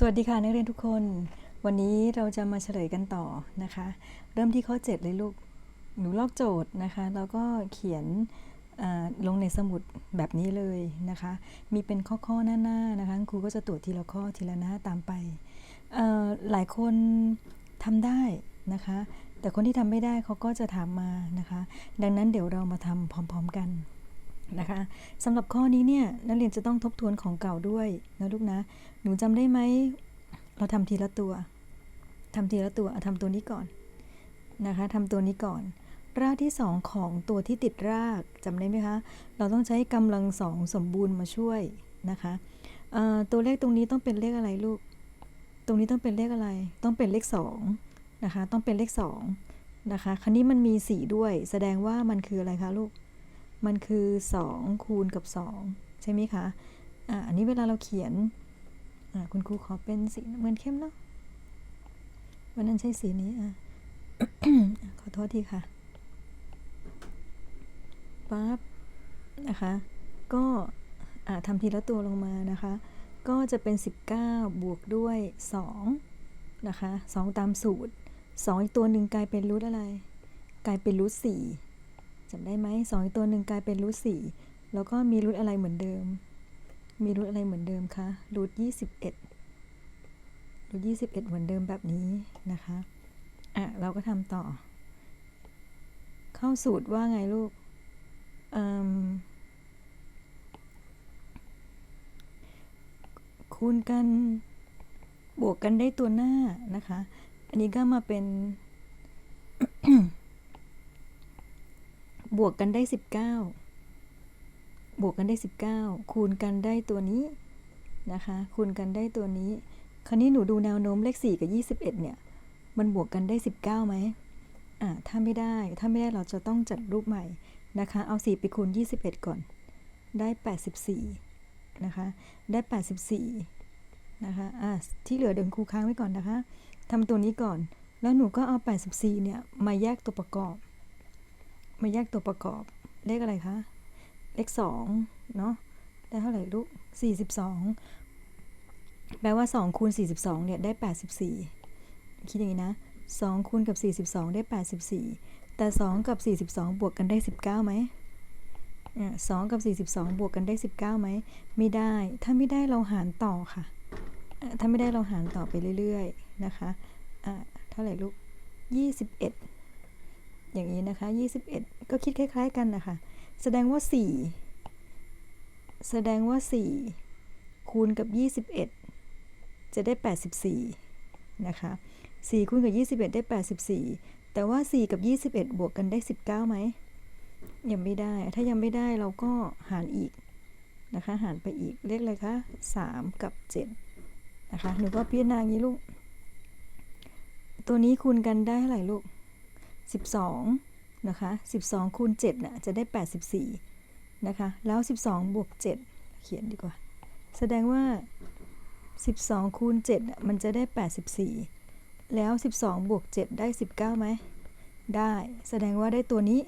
สวัสดีค่ะนักเรียนทุกคน วันนี้เราจะมาเฉลยกันต่อนะคะ เริ่มที่ข้อ 7 เลยลูก หนูลอกโจทย์นะคะ แล้วก็เขียนลงในสมุดแบบนี้เลยนะคะ มีเป็นข้อๆหน้าๆนะคะครูก็จะตรวจทีละข้อทีละหน้าตามไป หลายคนทำได้นะคะ แต่คนที่ทำไม่ได้เขาก็จะถามมานะคะ ดังนั้นเดี๋ยวเรามาทำพร้อม ๆ กัน นะคะสำหรับข้อนี้เนี่ยนักเรียนจะต้องทบทวนของเก่าด้วยนะลูกนะ หนูจำได้ไหม เราทำทีละตัวทำทีละตัวเอาทำตัวนี้ก่อนนะคะทำตัวนี้ก่อน รากที่สองของตัวที่ติดรากจำได้ไหมคะ เราต้องใช้กำลังสองสมบูรณ์มาช่วยนะคะตัวเลขตรงนี้ต้องเป็นเลขอะไรลูก ตรงนี้ต้องเป็นเลขอะไร ต้องเป็นเลขสองนะคะ ต้องเป็นเลขสองนะคะ คราวนี้มันมีสีด้วย แสดงว่ามันคืออะไรคะลูก มันคือสองคูณกับสองใช่ไหมคะอ่าอันนี้เวลาเราเขียนอ่าคุณครูขอเป็นสีน้ำเงินเข้มเนาะวันนั้นใช้สีนี้อะขอโทษทีค่ะปั๊บนะคะ ก็อ่าทำทีละตัวลงมานะคะ ก็จะเป็น 19 บวกด้วย 2 นะคะ 2 ตามสูตร 2 อีกตัวหนึ่งกลายเป็นรูทอะไร กลายเป็นรูท4 จำได้ไหมสองอีกตัวหนึ่งกลายเป็นรูท4แล้วก็มีรูทอะไรเหมือนเดิม มีรูทอะไรเหมือนเดิมคะรูทยี่สิบเอ็ดรูทยี่สิบเอ็ดเหมือนเดิมแบบนี้นะคะอะเราก็ทำต่อ เข้าสูตรว่าไงลูกคูณกันบวกกันได้ตัวหน้านะคะ อันนี้ก็มาเป็น บวกกันได้สิบเก้าบวกกันได้ 19 คูณกันได้ตัวนี้นะคะ คูณกันได้ตัวนี้ คราวนี้หนูดูแนวโน้มเลข 4 กับ 21 เนี่ย มันบวกกันได้ 19ไหมอ่าถ้าไม่ได้ ถ้าไม่ได้เราจะต้องจัดรูปใหม่นะคะ เอา 4 ไปคูณ 21 ก่อน ได้ 84 นะคะ ได้ 84 นะคะ อ่าที่เหลือเดินครูค้างไว้ก่อนนะคะทำตัวนี้ก่อน แล้วหนูก็เอา 84 เนี่ย มาแยกตัวประกอบ มาแยกตัวประกอบ เลขอะไรคะ เลขสองเนาะ ได้เท่าไหร่ลูกสี่สิบสอง แปลว่าสองคูณสี่สิบสองเนี่ยได้แปดสิบสี่คิดอย่างนี้นะสองคูณกับสี่สิบสองได้แปดสิบสี่ แต่สองกับสี่สิบสองบวกกันได้สิบเก้าไหมสองกับสี่สิบสองบวกกันได้สิบเก้าไหม ไม่ได้ ถ้าไม่ได้เราหารต่อค่ะอะถ้าไม่ได้เราหารต่อไปเรื่อยๆนะคะอะเท่าไหร่ลูกยี่สิบเอ็ด อย่างนี้นะคะยี่สิบเอ็ดก็คิดคล้าย ๆ กันนะคะ แสดงว่า 4 แสดงว่า 4 คูณกับ 21 จะได้ 84 นะคะ 4 คูณกับ 21 ได้ 84 แต่ว่า 4 กับ 21 บวกกันได้ 19ไหม ยังไม่ได้ ถ้ายังไม่ได้เราก็หารอีกนะคะ หารไปอีก เลขอะไรคะ 3 กับ 7 นะคะ หนูก็พิจารณาอย่างนี้ลูก ตัวนี้คูณกันได้เท่าไหร่ลูก 12นะคะ12คูณ7น่ะจะได้ 84นะคะแล้ว12บวก7เขียนดีกว่า แสดงว่า 12คูณ7นะมันจะได้ 84 แล้ว 12บวก7ได้ 19ไหมได้แสดงว่าได้ตัวนี้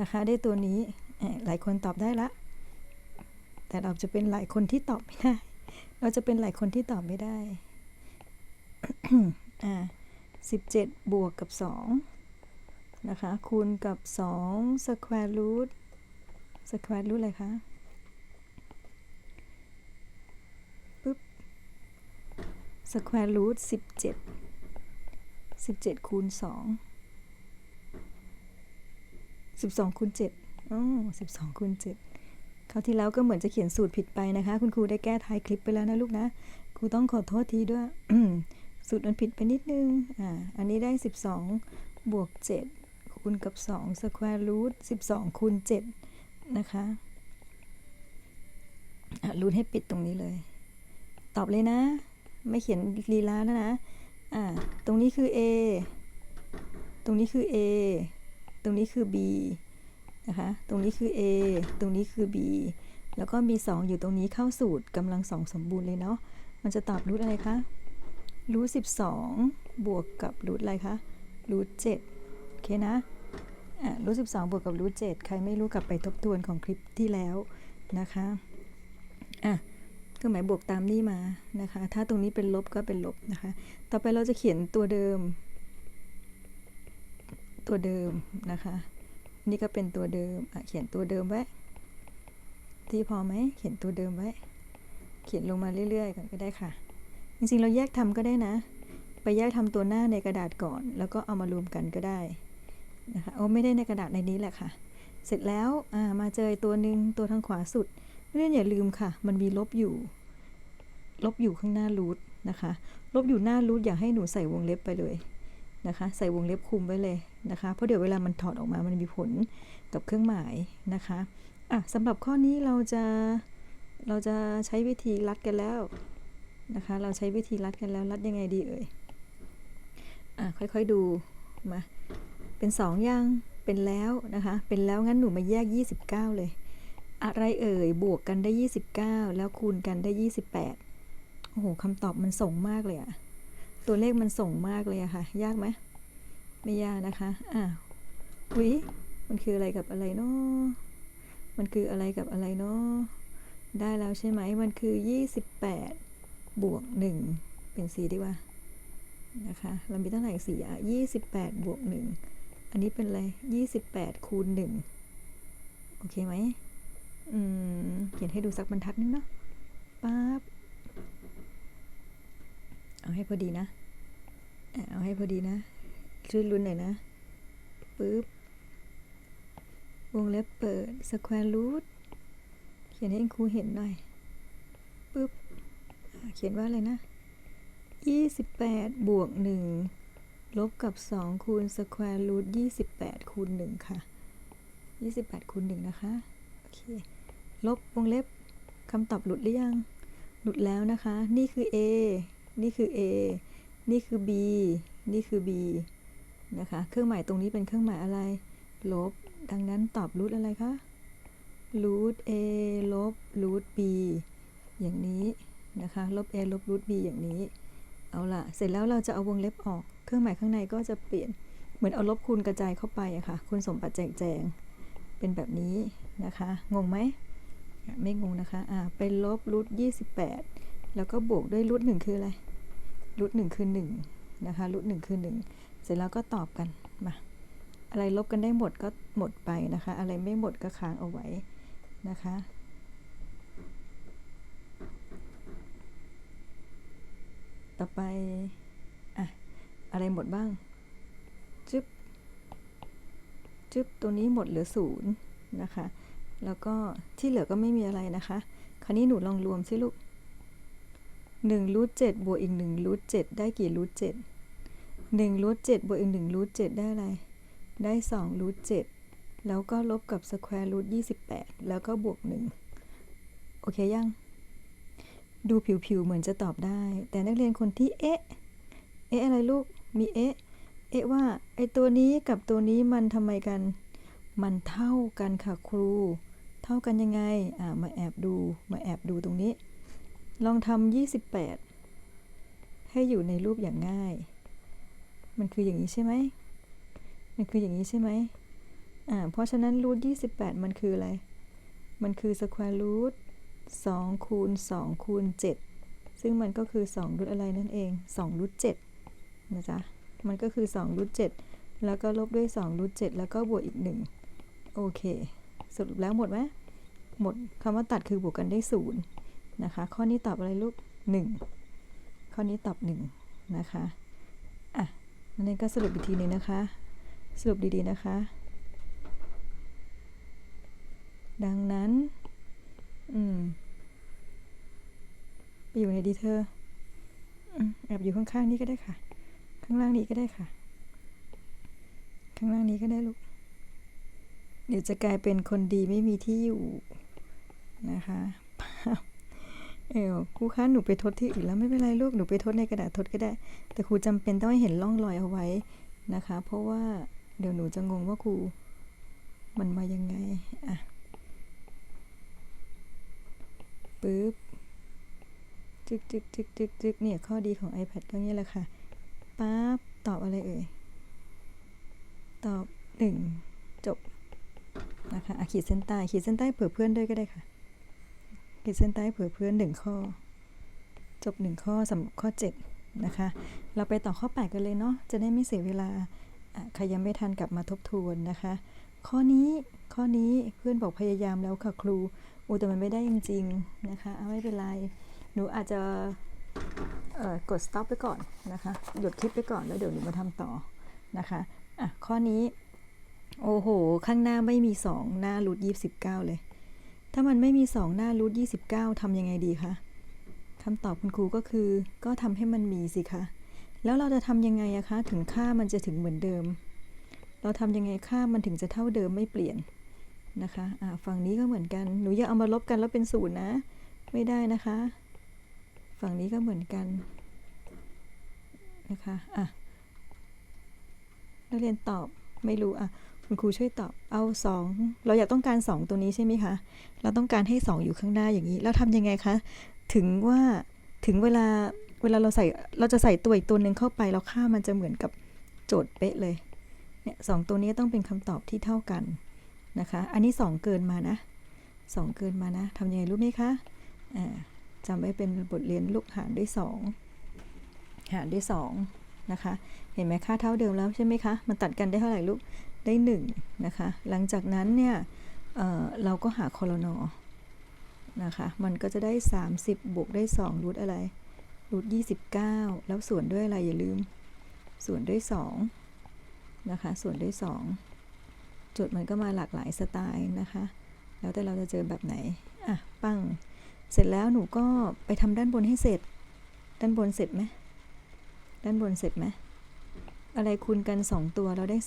นะคะได้ตัวนี้หลายคนตอบได้ละ แต่เราจะเป็นหลายคนที่ตอบไม่ได้ เราจะเป็นหลายคนที่ตอบไม่ได้อ่า17บวกกับ2 นะคะคูณกับ2 square root square root อะไรคะปึ๊บ square root 17 17คูณ2 12คูณ7อ๋อ12คูณ7คราวที่แล้วก็เหมือนจะเขียนสูตรผิดไปนะคะ คุณครูได้แก้ท้ายคลิปไปแล้วนะลูกนะ ครูต้องขอโทษทีด้วย สูตรมันผิดไปนิดนึง อ่า อันนี้ได้ 12 บวก 7 คูณกับ2 square root 12คูณ7นะคะรูทให้ปิดตรงนี้เลย ตอบเลยนะ ไม่เขียนลีลาแล้วนะอ่าตรงนี้คือ A ตรงนี้คือ A ตรงนี้คือ B นะคะ ตรงนี้คือ A ตรงนี้คือ B แล้วก็มี 2 อยู่ตรงนี้เข้าสูตรกำลังสองสมบูรณ์เลยเนาะ มันจะตอบรูทอะไรคะ รูท12 บวกกับรูทอะไรคะ รูท7 เคนะรูท12บวกกับรูท7ใครไม่รู้กลับไปทบทวนของคลิปที่แล้วนะคะอะรื่องหมายบวกตามนี่มานะคะ ถ้าตรงนี้เป็นลบก็เป็นลบนะคะ ต่อไปเราจะเขียนตัวเดิม ตัวเดิมนะคะ นี่ก็เป็นตัวเดิมอะเขียนตัวเดิมไว้ ที่พอไหมเขียนตัวเดิมไว้ เขียนลงมาเรื่อยๆก่อนก็ได้ค่ะ จริงๆเราแยกทำก็ได้นะ ไปแยกทำตัวหน้าในกระดาษก่อน แล้วก็เอามารวมกันก็ได้ นะคะโอ้ไม่ได้ในกระดาษในนี้แหละค่ะ เสร็จแล้วมาเจอตัวหนึ่งตัวทางขวาสุดเรียนอย่าลืมค่ะ มันมีลบอยู่ ลบอยู่ข้างหน้ารูทนะคะ ลบอยู่หน้ารูทอย่าให้หนูใส่วงเล็บไปเลยนะคะ ใส่วงเล็บคุมไว้เลยนะคะ เพราะเดี๋ยวเวลามันถอดออกมา มันมีผลกับเครื่องหมายนะคะอะสำหรับข้อนี้เราจะ เราจะใช้วิธีรัดกันแล้วนะคะ เราใช้วิธีรัดกันแล้ว รัดยังไงดีเอ่ย อะค่อยๆดู มา เป็นสองยังเป็นแล้วนะคะ เป็นแล้วงั้นหนูมาแยก 29 เลย อะไรเอ่ย บวกกันได้ 29 แล้วคูณกันได้ 28 โอ้โหคำตอบมันส่งมากเลยอะตัวเลขมันส่งมากเลยอะค่ะ ยากไหมไม่ยากนะคะอะวิมันคืออะไรกับอะไรเนาะมันคืออะไรกับอะไรเนาะได้แล้วใช่ไหมมันคือ 28 บวก 1 เป็นสีดีกว่านะคะ เรามีตั้งไหนสี่อะ28 บวก 1 อันนี้เป็นอะไร28คูณ1โอเคไหมอืม เขียนให้ดูสักบรรทัดนึงเนาะปั๊บ เอาให้พอดีนะ เอาให้พอดีนะ ช่วยลุ้นหน่อยนะ ปึ๊บ วงเล็บเปิด square root เขียนให้ครูเห็นหน่อย ปึ๊บ เขียนว่าอะไรนะ28บแปดบวก1 ลบกับ 2 คูณ square root 28คูณ1ค่ะ28คูณ1นะคะ โอเค ลบวงเล็บคำตอบหลุดหรือยัง หลุดแล้วนะคะ นี่คือ A นี่คือ A นี่คือ B นี่คือ B นะคะ เครื่องหมายตรงนี้เป็นเครื่องหมายอะไร ลบ ดังนั้นตอบรูทอะไรคะรูท A ลบรูท B อย่างนี้นะคะ ลบ A ลบรูท B อย่างนี้ เอาละเสร็จแล้วเราจะเอาวงเล็บออก เครื่องหมายข้างในก็จะเปลี่ยนเหมือนเอาลบคูณกระจายเข้าไปอะค่ะ คุณสมบัติแจกแจง เป็นแบบนี้นะคะ งงไหม ไม่งงนะคะอ่าเป็นลบรูทยี่สิบแปดแล้วก็บวกด้วยรูทหนึ่งคืออะไรรูทหนึ่งคือหนึ่งนะคะรูทหนึ่งคือหนึ่งเสร็จแล้วก็ตอบกันมา อะไรลบกันได้หมดก็หมดไปนะคะ อะไรไม่หมดก็ค้างเอาไว้นะคะต่อไป อะไรหมดบ้าง จึ๊บ จึ๊บ ตัวนี้หมดเหลือศูนย์นะคะ แล้วก็ที่เหลือก็ไม่มีอะไรนะคะ คราวนี้หนูลองรวมสิลูก1รูท7บวกอีก1รูท7ได้กี่รูท7 1รูท7บวกอีก1รูท7ได้อะไร ได้2รูท7แล้วก็ลบกับสแควร์รูท28แล้วก็บวก1โอเคยัง ดูผิวๆเหมือนจะตอบได้ แต่นักเรียนคนที่เอ๊ะ เอ๊ะอะไรลูก มีเอ๊ะ เอ๊ะว่าไอตัวนี้กับตัวนี้มันทำไมกัน มันเท่ากันค่ะครู เท่ากันยังไง อ่ามาแอบดูมาแอบดูตรงนี้ ลองทำ28 ให้อยู่ในรูปอย่างง่าย มันคืออย่างนี้ใช่ไหมมันคืออย่างนี้ใช่ไหมอ่า เพราะฉะนั้นรูท28 มันคืออะไร มันคือสแควร์รูท2คูณ2คูณ7ซึ่งมันก็คือ2รูทอะไรนั่นเอง2รูท7 นะจ๊ะ มันก็คือ2รูท7แล้วก็ลบด้วย2รูท7แล้วก็บวกอีก 1 โอเค สรุปแล้วหมดไหมหมดคำว่าตัดคือบวกกันได้ศูนย์นะคะ ข้อนี้ตอบอะไรลูก 1 ข้อนี้ตอบ 1 นะคะ อะนั่นก็สรุปอีกทีหนึงนะคะ สรุปดีๆนะคะ ดังนั้น อืมไปอยู่ในดีเธอแอบอยู่ข้างๆนี้ก็ได้ค่ะ ข้างล่างนี้ก็ได้ค่ะ ข้างล่างนี้ก็ได้ลูก เดี๋ยวจะกลายเป็นคนดีไม่มีที่อยู่นะคะเออครูคะหนูไปทดที่อื่นแล้วไม่เป็นไรลูกหนูไปทดในกระดาษทดก็ได้ แต่ครูจำเป็นต้องให้เห็นร่องรอยเอาไว้นะคะ เพราะว่าเดี๋ยวหนูจะงงว่าครูมันมายังไงอะปึ๊บจึกจึกจึกจึกจึกเนี่ยข้อดีของ iPad ก็เนี้ยแหละค่ะ ปั๊บตอบอะไรเอ่ย ตอบหนึ่งจบนะคะอะขีดเส้นใต้ขีดเส้นใต้เผื่อเพื่อนด้วยก็ได้ค่ะ ขีดเส้นใต้เผื่อเพื่อนหนึ่งข้อ จบหนึ่งข้อสำหรับข้อ7นะคะ เราไปต่อข้อ8กันเลยเนาะจะได้ไม่เสียเวลาใครยังไม่ทันกลับมาทบทวนนะคะ ข้อนี้ข้อนี้เพื่อนบอกพยายามแล้วค่ะครูอูแต่มันไม่ได้จริงๆนะคะไม่เป็นไรหนูอาจจะ กด stop ไปก่อนนะคะ หยุดคลิปไปก่อนแล้วเดี๋ยวหนูมาทำต่อนะคะอะข้อนี้ โอ้โห ข้างหน้าไม่มี 2 หน้ารูท29เลย ถ้ามันไม่มี 2 หน้ารูท29ทำยังไงดีคะคำตอบคุณครูก็คือ ก็ทำให้มันมีสิคะ แล้วเราจะทำยังไงอะคะ ถึงค่ามันจะถึงเหมือนเดิม เราทำยังไงค่ามันถึงจะเท่าเดิมไม่เปลี่ยนนะคะ อ่าฝั่งนี้ก็เหมือนกัน หนูอย่าเอามาลบกันแล้วเป็นศูนย์นะ ไม่ได้นะคะ ฝั่งนี้ก็เหมือนกันนะคะอะนักเรียนตอบไม่รู้อะคุณครูช่วยตอบเอา 2 เราอยากต้องการ 2 ตัวนี้ใช่ไหมคะ เราต้องการให้ 2 อยู่ข้างหน้าอย่างนี้แล้วทำยังไงคะ ถึงว่าถึงเวลาเวลาเราใส่เราจะใส่ตัวอีกตัวหนึ่งเข้าไปแล้วค่ามันจะเหมือนกับโจทย์เป๊ะเลยเนี่ยสองตัวนี้ต้องเป็นคำตอบที่เท่ากันนะคะ อันนี้ 2 เกินมานะ 2 เกินมานะทำยังไงรู้ไหมคะอ่า จำไว้เป็นบทเรียนลูกหารด้วย 2 หารด้วย2นะคะ เห็นไหมค่าเท่าเดิมแล้วใช่ไหมคะ มันตัดกันได้เท่าไหร่ลูก ได้ 1 นะคะ หลังจากนั้นเนี่ยเเราก็หาคอลนอนะคะ มันก็จะได้ 30 บวกได้2รูทอะไร รูท29 แล้วส่วนด้วยอะไรอย่าลืม ส่วนด้วย2นะคะ ส่วนด้วย2โจทย์มันก็มาหลากหลายสไตล์นะคะ แล้วแต่เราจะเจอแบบไหน อะ ปั้ง เสร็จแล้วหนูก็ไปทำด้านบนให้เสร็จ ด้านบนเสร็จไหมด้านบนเสร็จไหมอะไรคูณกัน 2 ตัวเราได้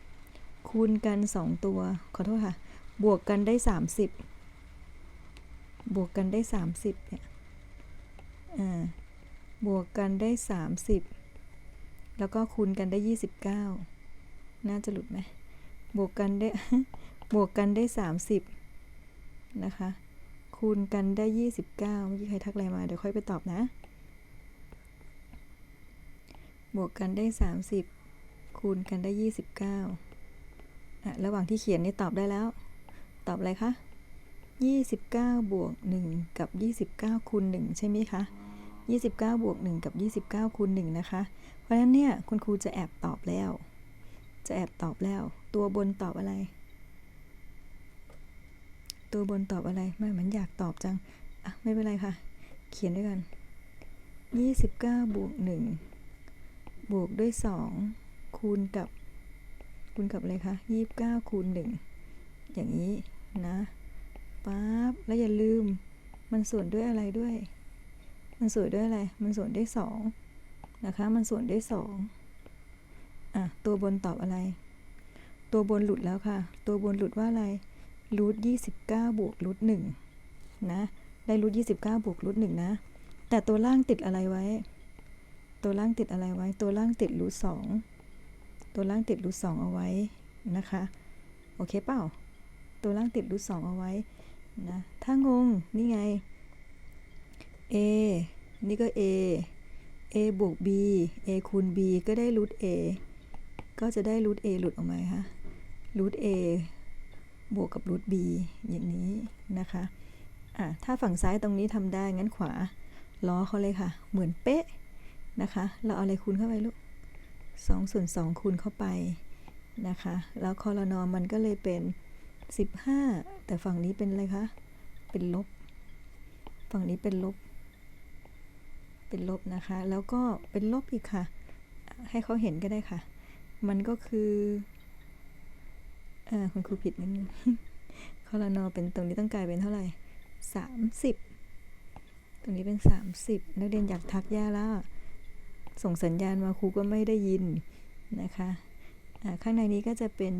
30 คูณกัน 2 ตัว ขอโทษค่ะ บวกกันได้ 30 บวกกันได้ 30เนี่ยอ่าบวกกันได้ 30 แล้วก็คูณกันได้ 29 น่าจะหลุดไหมบวกกันได้ บวกกันได้ 30 นะคะ คูณกันได้ 29 เมื่อกี้ใครทักอะไรมา เดี๋ยวค่อยไปตอบนะ บวกกันได้ 30 คูณกันได้ 29อะระหว่างที่เขียนนี่ตอบได้แล้ว ตอบอะไรคะ 29 บวก 1 กับ 29 คูณ 1 ใช่ไหมคะ 29 บวก 1 กับ 29 คูณ 1 นะคะ เพราะฉะนั้นเนี่ยคุณครูจะแอบตอบแล้ว จะแอบตอบแล้ว ตัวบนตอบอะไร ตัวบนตอบอะไรไม่มันอยากตอบจัง อะ ไม่เป็นไรค่ะ เขียนด้วยกัน29บวก1บวกด้วย 2 คูณกับ คูณกับอะไรคะ29 คูณ 1 อย่างนี้นะปั๊บแล้วอย่าลืม มันส่วนด้วยอะไรด้วย มันส่วนด้วยอะไร มันส่วนด้วย 2 นะคะ มันส่วนด้วย 2 อะ ตัวบนตอบอะไร ตัวบนหลุดแล้วค่ะ ตัวบนหลุดว่าอะไร รูท29บเก้าบวกรูท1นะได้รูท29บเก้าบวกรูท1นะ แต่ตัวล่างติดอะไรไว้ ตัวล่างติดอะไรไว้ ตัวล่างติดรูท2ตัวล่างติดรูท2เอาไว้นะคะ โอเคเปล่า ตัวล่างติดรูท2เอาไว้นะถ้างง นี่ไง a นี่ก็ a a บวก b a คูณ b ก็ได้รูท a ก็จะได้รูท a หลุดออกมาค่ะรูท a บวกกับรูท b อย่างนี้นะคะอะถ้าฝั่งซ้ายตรงนี้ทำได้ งั้นขวาล้อเขาเลยค่ะ เหมือนเป๊ะนะคะ เราเอาอะไรคูณเข้าไปลูก2ส่วน2คูณเข้าไปนะคะ แล้วคอรนอมันก็เลยเป็น 15 แต่ฝั่งนี้เป็นอะไรคะ เป็นลบ ฝั่งนี้เป็นลบ เป็นลบนะคะ แล้วก็เป็นลบอีกค่ะ ให้เขาเห็นก็ได้ค่ะ มันก็คือ อ่าคุณครูผิดนิดนึงคอรนอเป็นตรงนี้ต้องกลายเป็นเท่าไหร่30ตรงนี้เป็น30นักเรียนอยากทักย่าแล้วส่งสัญญาณมาครูก็ไม่ได้ยินนะคะข้างในนี้ก็จะเป็น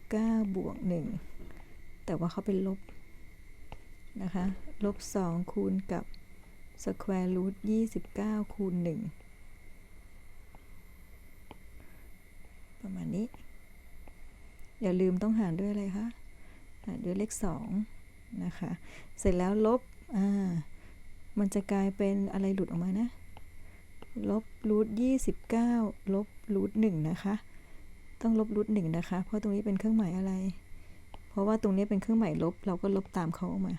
29 บวก 1 แต่ว่าเขาเป็นลบนะคะ ลบ 2 คูณกับ square root 29 คูณ 1 ประมาณนี้ อย่าลืมต้องหารด้วยอะไรคะหารด้วยเลข2นะคะ เสร็จแล้วลบ อ่า มันจะกลายเป็นอะไรหลุดออกมานะ ลบรูท29ลบรูท1นะคะ ต้องลบรูท1นะคะ เพราะตรงนี้เป็นเครื่องหมายอะไร เพราะว่าตรงนี้เป็นเครื่องหมายลบ เราก็ลบตามเขาออกมา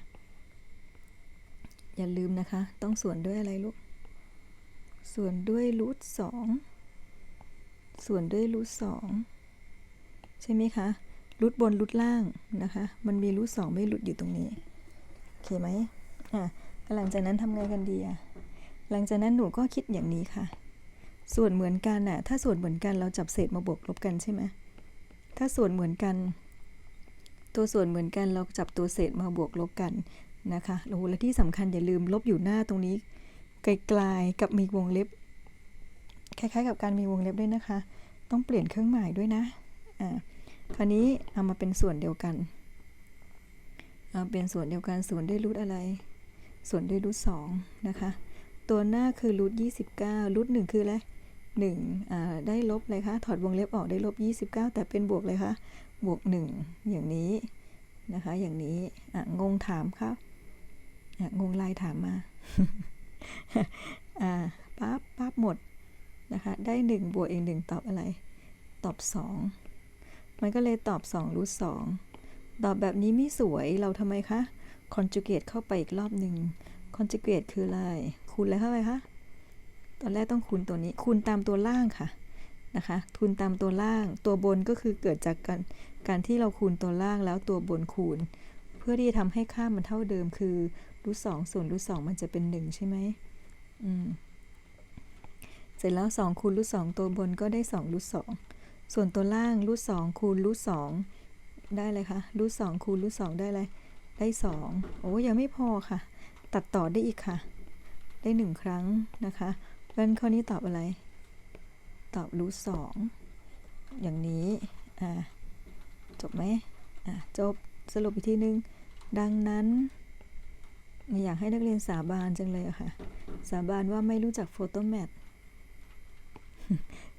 อย่าลืมนะคะ ต้องส่วนด้วยอะไรลูก ส่วนด้วยรูทสองส่วนด้วยรูทสอง ใช่ไหมคะรูทบนรูทล่างนะคะ มันมีรูทสองไม่รูทอยู่ตรงนี้โอเคไหมอะหลังจากนั้นทำไงกันดีอะหลังจากนั้นหนูก็คิดอย่างนี้ค่ะ ส่วนเหมือนกันน่ะ ถ้าส่วนเหมือนกันเราจับเศษมาบวกลบกันใช่ไหมถ้าส่วนเหมือนกัน ตัวส่วนเหมือนกันเราจับตัวเศษมาบวกลบกันนะคะโอ้โหและที่สำคัญอย่าลืมลบอยู่หน้าตรงนี้ไกลๆกับมีวงเล็บ คล้ายๆ กับการมีวงเล็บด้วยนะคะ ต้องเปลี่ยนเครื่องหมายด้วยนะอ่า คราวนี้เอามาเป็นส่วนเดียวกันเอาเป็นส่วนเดียวกันส่วนด้วยรูทอะไร ส่วนด้วยรูทสองนะคะ ตัวหน้าคือรูทยี่สิบเก้ารูทหนึ่งคืออะไรหนึ่งได้ลบเลยคะถอดวงเล็บออกได้ลบยี่สิบเก้าแต่เป็นบวกเลยคะบวกหนึ่งอย่างนี้นะคะ อย่างนี้อะงงถามครับอะงงไลน์ถามมาอ่าปั๊บปั๊บหมดนะคะ ได้หนึ่งบวกอีกหนึ่งตอบอะไร ตอบสอง มันก็เลยตอบ2รูทสองตอบแบบนี้ไม่สวยเราทำไมคะ conjugate เข้าไปอีกรอบหนึ่ง conjugate คืออะไร คูณอะไรเข้าไปคะ ตอนแรกต้องคูณตัวนี้ คูณตามตัวล่างค่ะนะคะคูณตามตัวล่าง ตัวบนก็คือเกิดจากการการที่เราคูณตัวล่างแล้วตัวบนคูณ เพื่อที่จะทำให้ค่ามันเท่าเดิมคือรูทสองส่วนรูทสองมันจะเป็นหนึ่งใช่ไหมอืม เสร็จแล้ว2คูณรูทสองตัวบนก็ได้2รูทสอง ส่วนตัวล่างรูทสองคูณรูทสองได้เลยคะรูทสองคูณรูทสองได้อะไรได้สองโอ้ยังไม่พอค่ะ ตัดต่อได้อีกค่ะ ได้หนึ่งครั้งนะคะเพราะนั้นข้อนี้ตอบอะไร ตอบรูทสองอย่างนี้อ่าจบไหมอ่าจบสรุปอีกทีนึง ดังนั้นอยากให้นักเรียนสาบานจังเลยอะค่ะ สาบานว่าไม่รู้จักโฟโตแมท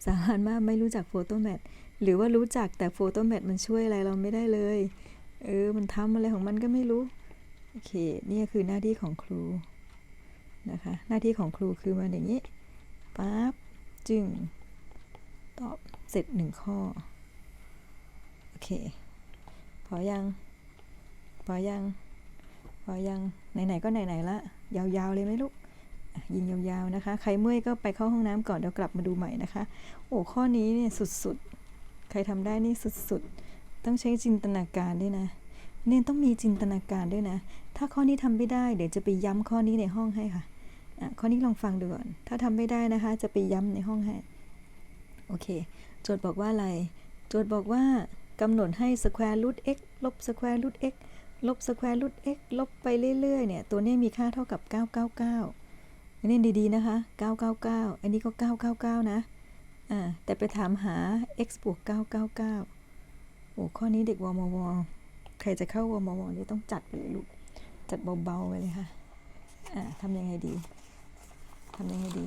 สาบานว่าไม่รู้จักโฟโตแมทหรือว่ารู้จักแต่โฟโตแมทมันช่วยอะไรเราไม่ได้เลย เออ มันทำอะไรของมันก็ไม่รู้ โอเค นี่คือหน้าที่ของครูนะคะ หน้าที่ของครูคือมันอย่างนี้ปั๊บจึง ตอบเสร็จหนึ่งข้อ โอเค พอยัง พอยัง พอยัง ไหน ๆ ก็ไหน ๆ ละ ยาว ๆ เลยไหมลูก ยิงยาวๆนะคะ ใครเมื่อยก็ไปเข้าห้องน้ำก่อนเดี๋ยวกลับมาดูใหม่นะคะ โอ้ข้อนี้เนี่ยสุดๆ ใครทำได้นี่สุดๆ ต้องใช้จินตนาการด้วยนะ เนี่ยต้องมีจินตนาการด้วยนะ ถ้าข้อนี้ทำไม่ได้เดี๋ยวจะไปย้ำข้อนี้ในห้องให้ค่ะอะ ข้อนี้ลองฟังดูก่อน ถ้าทำไม่ได้นะคะ จะไปย้ำในห้องให้ โอเค โจทย์บอกว่าอะไร โจทย์บอกว่ากำหนดให้ square root x ลบ square root x ลบ square root x ลบไปเรื่อยๆ เนี่ย ตัวนี้มีค่าเท่ากับ 999 อันนี้ดีๆนะคะ 999 อันนี้ก็ 999 นะ อ่า แต่ไปถามหา x บวก 999 โอ้ข้อนี้เด็กวมว ใครจะเข้าวมวนี่ต้องจัดไปเลยลูก จัดเบาๆไปเลยค่ะ อ่าทำยังไงดี ทำยังไงดี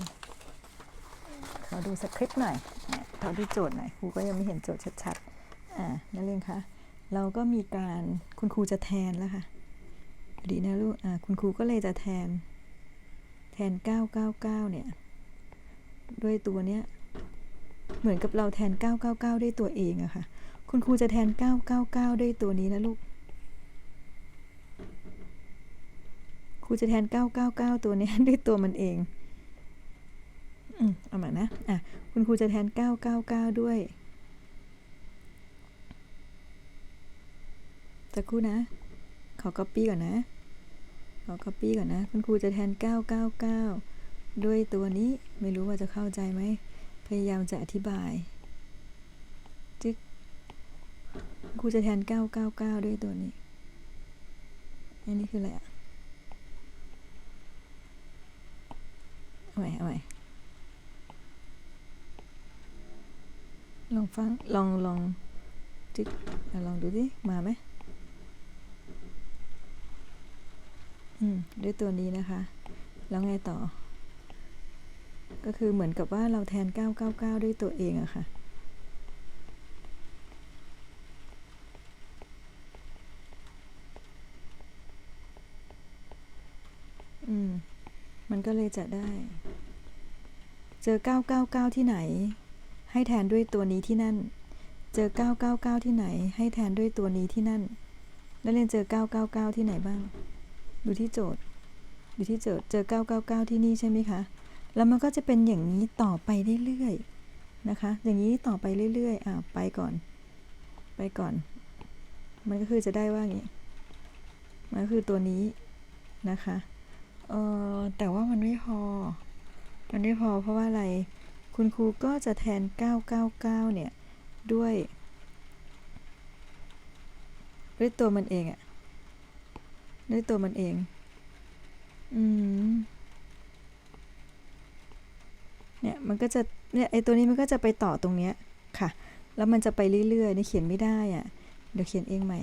ขอดูสคริปต์หน่อยขอดูโจทย์หน่อย ครูก็ยังไม่เห็นโจทย์ชัดๆ อ่า นักเรียนคะเราก็มีการ คุณครูจะแทนแล้วค่ะ ดีนะลูก อ่า คุณครูก็เลยจะแทน แทน 999 เนี่ย ด้วยตัวเนี้ย เหมือนกับเราแทน 999 ด้วยตัวเองอะค่ะ คุณครูจะแทน 999 ด้วยตัวนี้นะลูก ครูจะแทน 999 ตัวนี้ด้วยตัวมันเอง อืมเอาม่นะ อะ คุณครูจะแทน 999 ด้วยจะครู่นะ ขอ copy ก่อนนะ ขอ copy ก่อนนะ คุณครูจะแทน 999 ด้วยตัวนี้ไม่รู้ว่าจะเข้าใจไหม พยายามจะอธิบาย จึ๊กครูจะแทน 999 ด้วยตัวนี้ อันนี้คืออะไรอะเอาใหม่เอาใหม่ลองฟัง ลองลองจึ๊กอะลองดูสิมาไหม อืม ด้วยตัวนี้นะคะ แล้วไงต่อ ก็คือเหมือนกับว่าเราแทน 999 ด้วยตัวเองอะค่ะ อืม มันก็เลยจะได้ เจอ 999 ที่ไหน ให้แทนด้วยตัวนี้ที่นั่น เจอ 999 ที่ไหน ให้แทนด้วยตัวนี้ที่นั่น แล้วเรียนเจอ 999 ที่ไหนบ้าง ดูที่โจทย์อยู่ที่เจอเจอ 999 ที่นี่ใช่ไหมคะ แล้วมันก็จะเป็นอย่างนี้ต่อไปเรื่อยๆ นะคะ อย่างนี้ต่อไปเรื่อยๆ อ่าไปก่อน ไปก่อน มันก็คือจะได้ว่าอย่างนี้ มันก็คือตัวนี้นะคะ เออแต่ว่ามันไม่พอ มันไม่พอเพราะว่าอะไร คุณครูก็จะแทน 999 เนี่ย ด้วยด้วยตัวมันเองอะ ด้วยตัวมันเอง อืม เนี่ยมันก็จะ เนี่ยไอตัวนี้มันก็จะไปต่อตรงเนี้ยค่ะ แล้วมันจะไปเรื่อยๆนี่เขียนไม่ได้อะเดี๋ยวเขียนเองใหม่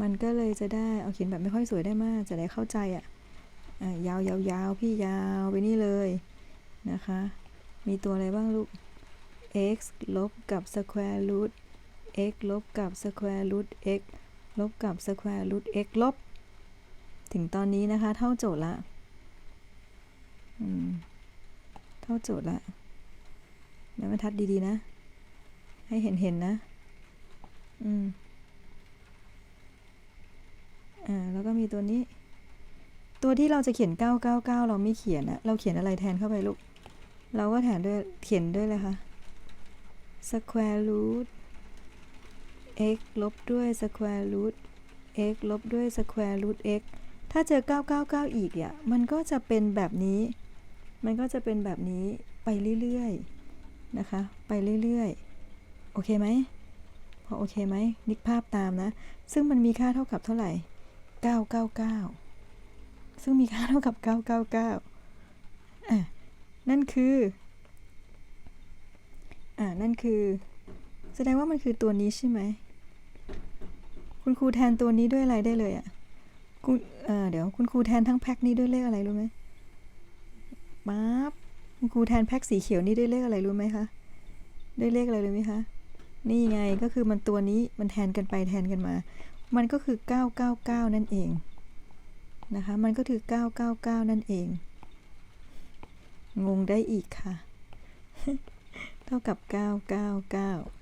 มันก็เลยจะได้ เอาเขียนแบบไม่ค่อยสวยได้มาก จะได้เข้าใจอะอะยาวยาวยาวพี่ยาวไปนี่เลยนะคะ มีตัวอะไรบ้างลูก x ลบกับ square root x ลบกับ square root x ลบกับ square root x ลบ ถึงตอนนี้นะคะ เท่าโจทย์ละเท่าโจทย์ละแล้วบรรทัดดีๆนะ ให้เห็นเห็นๆนะ อืม อ่า แล้วก็มีตัวนี้ ตัวที่เราจะเขียน 999 เราไม่เขียนอะเราเขียนอะไรแทนเข้าไปลูก เราก็แทนด้วย เขียนด้วยเลยค่ะ square root x ลบด้วย square root x ลบด้วย square root x ถ้าเจอ 999 อีกเนี่ยมันก็จะเป็นแบบนี้ มันก็จะเป็นแบบนี้ไปเรื่อยๆ นะคะ ไปเรื่อยๆ โอเคไหม พอโอเคไหม นึกภาพตามนะ ซึ่งมันมีค่าเท่ากับเท่าไหร่ 999 ซึ่งมีค่าเท่ากับ 999 อะ นั่นคือ อ่านั่นคือ แสดงว่ามันคือตัวนี้ใช่ไหม คุณครูแทนตัวนี้ด้วยอะไรได้เลยอะคุณเออเดี๋ยวคุณครูแทนทั้งแพ็คนี้ด้วยเลขอะไรรู้ไหมปั๊บคุณครูแทนแพ็คสีเขียวนี่ด้วยเลขอะไรรู้ไหมคะด้วยเลขอะไรรู้ไหมคะนี่ไงก็คือมันตัวนี้มันแทนกันไปแทนกันมา มันก็คือ 999 นั่นเองนะคะมันก็คือ 999 นั่นเอง งงได้อีกค่ะ เท่ากับ 999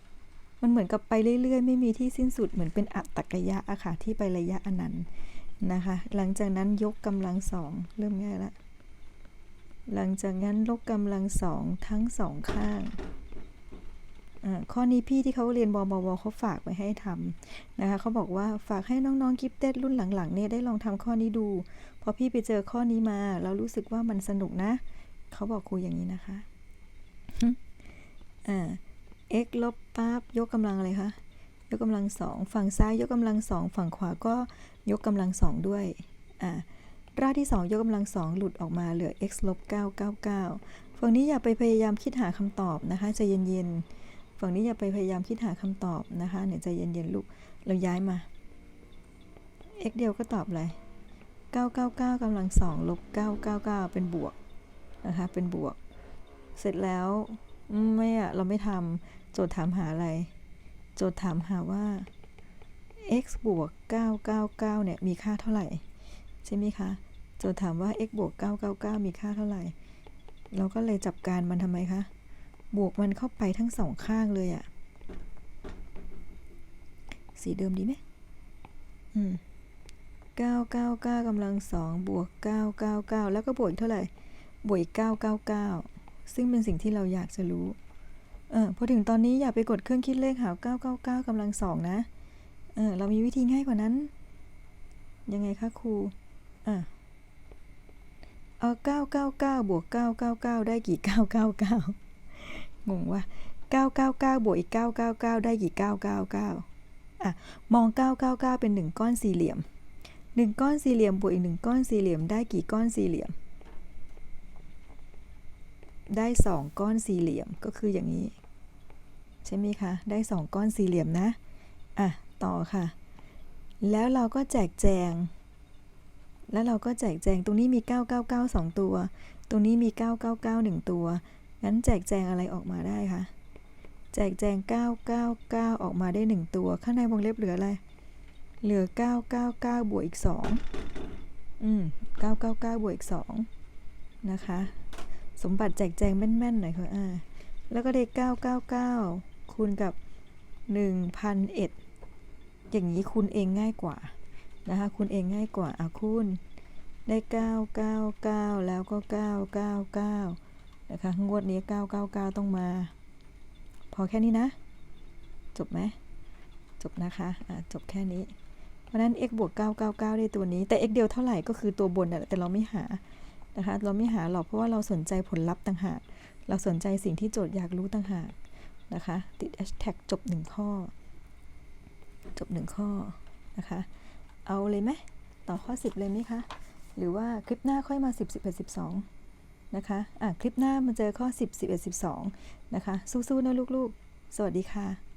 มันเหมือนกับไปเรื่อยๆ ไม่มีที่สิ้นสุดเหมือนเป็นอัตตกยะอะค่ะที่ไประยะอนันต์นะคะ หลังจากนั้นยกกำลังสองเริ่มง่ายละหลังจากนั้นลบกำลังสองทั้งสองข้างอ่าข้อนี้พี่ที่เขาเรียนบอบวเขาฝากไว้ให้ทำนะคะเขาบอกว่าฝากให้น้องๆกิฟเต็ดรุ่นหลังๆเนี่ยได้ลองทำข้อนี้ดูพอพี่ไปเจอข้อนี้มาแล้วรู้สึกว่ามันสนุกนะ เขาบอกครูอย่างนี้นะคะอ่า x ลบปั๊บยกกำลังอะไรคะ ยกกำลังสองฝั่งซ้ายยกกำลังสองฝั่งขวาก็ยกกำลังสองด้วยอ่ารากที่ 2 ยกกำลังสองหลุดออกมาเหลือ x ลบ999 ฝั่งนี้อย่าไปพยายามคิดหาคำตอบนะคะใจเย็นๆ ฝั่งนี้อย่าไปพยายามคิดหาคำตอบนะคะเนี่ยใจเย็นๆลูก เราย้ายมา x เดียวก็ตอบอะไร999กำลังสองลบ999 เป็นบวกนะคะ เป็นบวก เสร็จแล้วไม่อะเราไม่ทำ โจทย์ถามหาอะไร โจทย์ถามหาว่า x บวก 999 เนี่ย มีค่าเท่าไหร่ ใช่ไหมคะ โจทย์ถามว่า x บวก 999 มีค่าเท่าไหร่ เราก็เลยจับการมันทำไมคะ บวกมันเข้าไปทั้งสองข้างเลยอะสีเดิมดีไหมอืม999กำลังสองบวก999แล้วก็บวกอีกเท่าไหร่ บวกอีก999ซึ่งเป็นสิ่งที่เราอยากจะรู้ เออพอถึงตอนนี้อย่าไปกดเครื่องคิดเลขหา 999กำลังสองนะ เออเรามีวิธีง่ายกว่านั้น ยังไงคะครูอะเอา999 บวก 999 ได้กี่ 999 งงว่ะ999 บวกอีก 999 ได้กี่ 999 อะ มอง 999 เป็น 1 ก้อนสี่เหลี่ยม 1 ก้อนสี่เหลี่ยม บวกอีก 1 ก้อนสี่เหลี่ยม ได้กี่ก้อนสี่เหลี่ยม ได้ 2 ก้อนสี่เหลี่ยม ก็คืออย่างนี้ ใช่ไหมคะ ได้ 2 ก้อนสี่เหลี่ยมนะ อะ ต่อค่ะ แล้วเราก็แจกแจง แล้วเราก็แจกแจง ตรงนี้มี 999 2 ตัว ตรงนี้มี 999 1 ตัว งั้นแจกแจงอะไรออกมาได้คะ แจกแจง 999 ออกมาได้ 1 ตัว ข้างในวงเล็บเหลืออะไร เหลือ 999 บวกอีก 2 อืม 999 บวกอีก 2 นะคะ สมบัติแจกแจงแม่นๆหน่อยค่ะอ่าแล้วก็ได้ 999 คูณกับ1,001อย่างนี้คูณเองง่ายกว่านะคะคูณเองง่ายกว่าอะคูณได้ 999 แล้วก็ 999 นะคะ งวดนี้ 999 ต้องมา พอแค่นี้นะ จบไหม จบนะคะะจบแค่นี้ เพราะนั้น x บวก 999 ได้ตัวนี้ แต่ x เดียวเท่าไหร่ก็คือตัวบนแต่เราไม่หา นะคะ เราไม่หาหรอก เพราะว่าเราสนใจผลลัพธ์ต่างหาก เราสนใจสิ่งที่โจทย์อยากรู้ต่างหาก นะคะ ติดแฮชแท็กจบหนึ่งข้อ จบหนึ่งข้อนะคะ เอาเลยไหมต่อข้อ 10 เลยไหมคะ หรือว่าคลิปหน้าค่อยมา 10 11 12 นะคะ อะ คลิปหน้ามาเจอข้อ 10 11 12 นะคะ สู้ๆนะลูกๆ สวัสดีค่ะ